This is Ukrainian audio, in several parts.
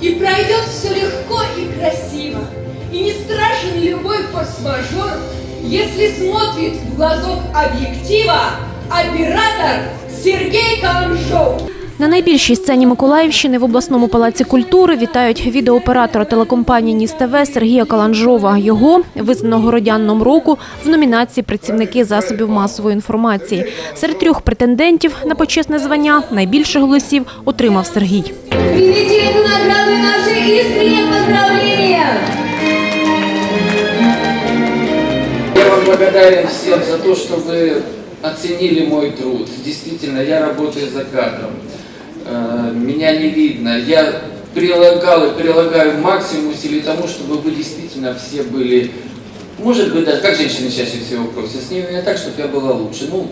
И пройдет все легко и красиво. И не страшен любой форс-мажор, если смотрит в глазок объектива оператор Сергей Каланжов. На найбільшій сцені Миколаївщини в обласному палаці культури вітають відеооператора телекомпанії Ніс ТВ Сергія Каланжова. Його визнано городянном року в номінації працівники засобів масової інформації. Серед трьох претендентів на почесне звання найбільше голосів отримав Сергій. Я вам благодарен всем за то, что вы оценили мой труд. Действительно, я работаю за кадром. Э, Меня не видно. Я прилагал и прилагаю максимум усилий тому, чтобы вы действительно все были, может быть, даже, как женщины чаще всего просят, с ними меня так, чтобы я была лучше. Ну,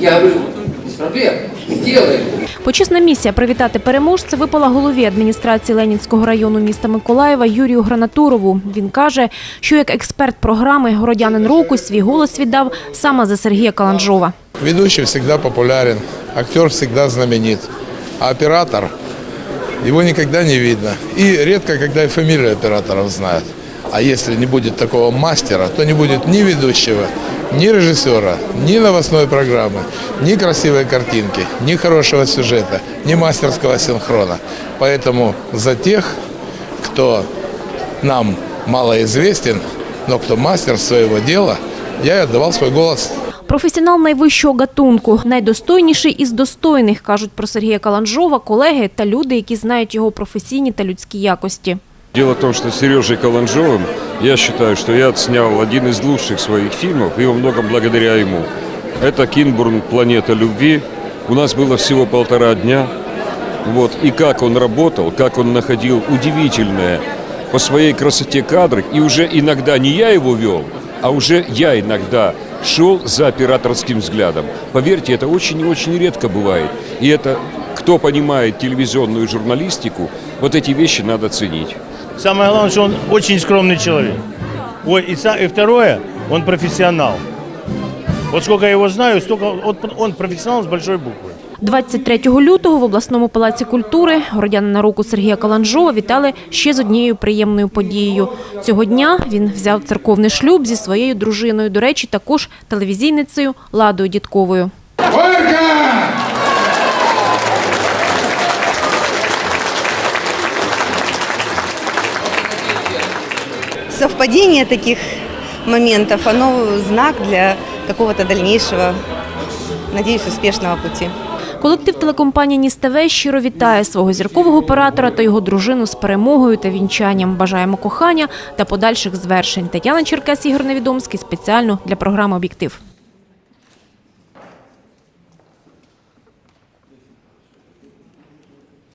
я говорю, без проблем, сделаем. Почесна місія привітати переможця випала голові адміністрації Ленінського району міста Миколаєва Юрію Гранатурову. Він каже, що як експерт програми Городянин року свій голос віддав саме за Сергія Каланжова. Ведущий всегда популярен, актер всегда знаменит, А оператор, его никогда не видно. И редко, когда и фамилию операторов знают. А если не будет такого мастера, то не будет ни ведущего, ни режиссера, ни новостной программы, ни красивой картинки, ни хорошего сюжета, ни мастерского синхрона. Поэтому за тех, кто нам малоизвестен, но кто мастер своего дела, я отдавал свой голос. Професіонал найвищого гатунку, найдостойніший із достойних, кажуть про Сергія Каланжова колеги та люди, які знають його професійні та людські якості. Дело в том, что с Сережей Каланжовым я считаю, что я отснял один из лучших своих фильмов, и во многом благодаря ему. Это «Кинбурн. Планета любви». У нас было всего полтора дня. Вот. И как он работал, как он находил удивительное по своей красоте кадры. И уже иногда не я его вел, а уже я иногда шел за операторским взглядом. Поверьте, это очень и очень редко бывает. И это, кто понимает телевизионную журналистику, вот эти вещи надо ценить. Самое главное, что он очень скромный человек. Ой, и, второе, он профессионал. Вот сколько я его знаю, столько он, он профессионал с большой буквы. 23 лютого в обласному палаці культури городянина року Сергія Каланжова вітали ще з однією приємною подією. Цього дня він взяв церковний шлюб зі своєю дружиною. До речі, також телевізійницею Ладою Дідковою. совпадение таких моментов, оно знак для какого-то дальнейшего, надеюсь, успешного пути. Колектив телекомпанії Ніс ТВ щиро вітає свого зіркового оператора та його дружину з перемогою та вінчанням. Бажаємо кохання та подальших звершень. Тетяна Черкас, Ігор Невідомський спеціально для програми Об'єктив.